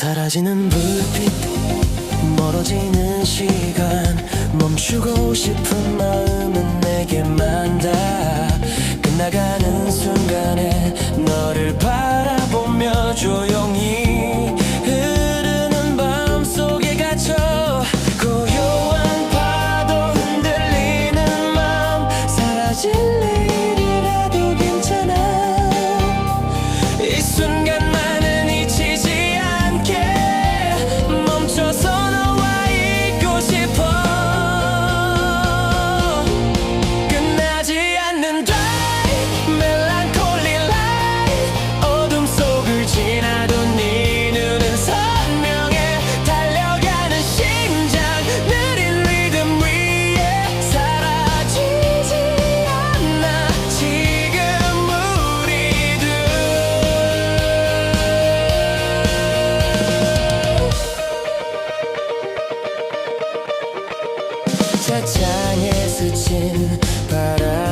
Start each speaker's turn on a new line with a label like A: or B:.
A: 사라지는 불빛 멀어지는 시간 멈추고 싶은 마음은 내게만 다. 끝나가는 순간에 너를 바라보며 조용 세상에 스친 바람